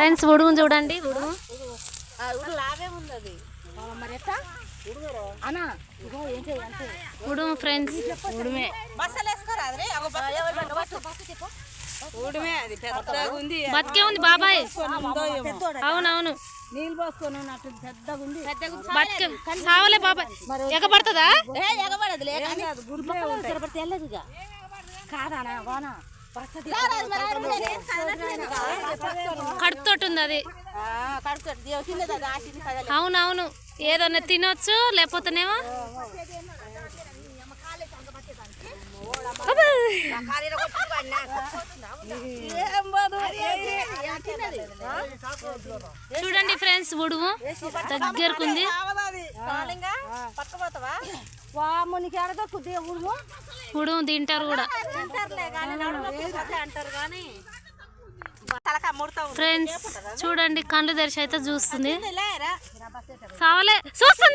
Friends ఉడుము చూడండి. ఉడుము ఫ్రెండ్స్. ఉడుమే. బతికే ఉంది బాబాయ్. అవునవును. నీళ్ళు పోసుకొని ఉన్నట్టు పెద్దగా ఉంది. బతికే సావలే బాబాయ్. ఎగబడుతుందా ఎగబడదు లేక తెల్లదుగా కాదానా వానా. కడుపుతోటి ఉంది అది అవునవును. ఏదన్నా తినొచ్చు లేకపోతేనేమో. చూడండి ఫ్రెండ్స్ ఉడుము దగ్గరకుంది. ఉడుము తింటారు కూడా. ఫ్రెండ్స్ చూడండి కళ్ళు తెరిచి అయితే చూస్తుంది సావలే చూస్తుంది